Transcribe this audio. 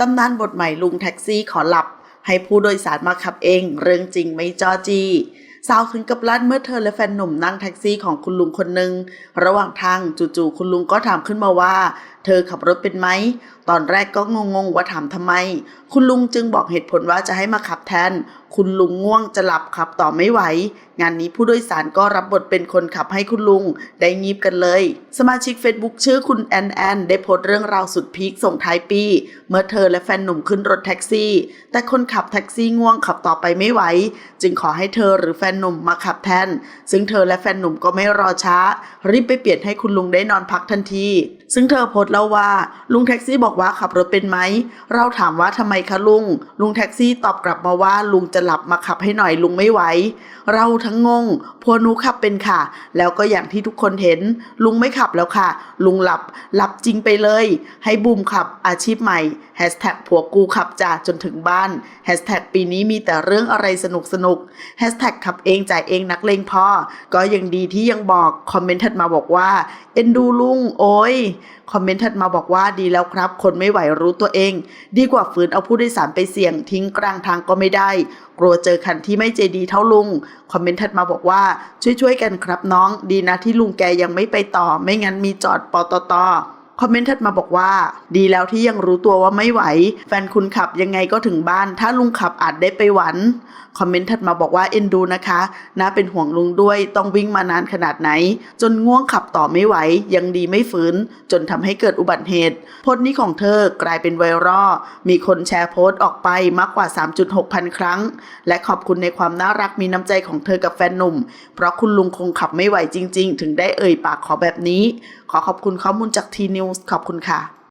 ตำนานบทใหม่ลุงแท็กซี่ขอหลับ ให้ผู้โดยสารมาขับเอง เรื่องจริงไม่จอจีสาวถึงกับลั่นเมื่อเธอและแฟนหนุ่มนั่งแท็กซี่ของคุณลุงคนหนึ่งระหว่างทางจู่ๆคุณลุงก็ถามขึ้นมาว่า เธอขับรถเป็นไหม ตอนแรกก็งงๆว่าถามทำไม คุณลุงจึงบอกเหตุผลว่าจะให้มาขับแทน คุณลุงง่วงจะหลับขับต่อไม่ไหว งานนี้ผู้โดยสารก็รับบทเป็นคนขับให้คุณลุง ได้งีบกันเลย สมาชิก Facebook ชื่อคุณแอนแอนได้โพสต์เรื่องราวสุดพีคส่งท้ายปี เมื่อเธอและแฟนหนุ่มขึ้นรถแท็กซี่ แต่คนขับแท็กซี่ง่วงขับต่อไปไม่ไหว จึงขอให้เธอหรือแฟนหนุ่มมาขับแทน ซึ่งเธอและแฟนหนุ่มก็ไม่รอช้า รีบไปเปลี่ยนให้คุณลุงได้นอนพักทันทีซึ่งเธอโพสต์เล่าว่า ลุงแท็กซี่บอกว่าขับรถเป็นไหม เราถามว่าทำไมคะลุง ลุงแท็กซี่ตอบกลับมาว่าลุงจะหลับมาขับให้หน่อยลุงไม่ไหว เราทั้งงงพัวนูขับเป็นค่ะ แล้วก็อย่างที่ทุกคนเห็น ลุงไม่ขับแล้วค่ะ ลุงหลับหลับจริงไปเลย ให้บูมขับอาชีพใหม่แฮชแท็กผัวกูขับจ่าจนถึงบ้านแฮชแท็กปีนี้มีแต่เรื่องอะไรสนุกสนุกแฮชแท็กขับเองจ่ายเองนักเลงพอก็ยังดีที่ยังบอกคอมเมนต์ถัดมาบอกว่าเอ็นดูลุงโอ้ยคอมเมนต์ถัดมาบอกว่าดีแล้วครับ คนไม่ไหวรู้ตัวเอง ดีกว่าฝืนเอาผู้โดยสารไปเสี่ยงทิ้งกลางทางก็ไม่ได้ กลัวเจอคันที่ไม่ใจดีเท่าลุง คอมเมนต์ถัดมาบอกว่าช่วยๆกันครับน้อง ดีนะที่ลุงแกยังไม่ไปต่อ ไม่งั้นมีจอดปตต คอมเมนต์ถัดมาบอกว่า ดีแล้วที่ยังรู้ตัวว่าไม่ไหว แฟนคุณขับยังไงก็ถึงบ้าน ถ้าลุงขับอาจได้ไปหวัน คอมเมนต์ถัดมาบอกว่าเอ็นดูนะคะน่าเป็นห่วงลุงด้วยต้องวิ่งมานานขนาดไหน จนง่วงขับต่อไม่ไหว ยังดีไม่ฝืน จนทำให้เกิดอุบัติเหตุโพสต์นี้ของเธอกลายเป็นไวรัลมีคนแชร์โพสต์ออกไปมากกว่า 3.6 พันครั้ง และขอบคุณในความน่ารักมีน้ำใจของเธอกับแฟนหนุ่ม เพราะคุณลุงคงขับไม่ไหวจริง ๆ ถึงได้เอ่ยปากขอแบบนี้ ขอขอบคุณข้อมูลจากทีนิวส์ขอบคุณค่ะ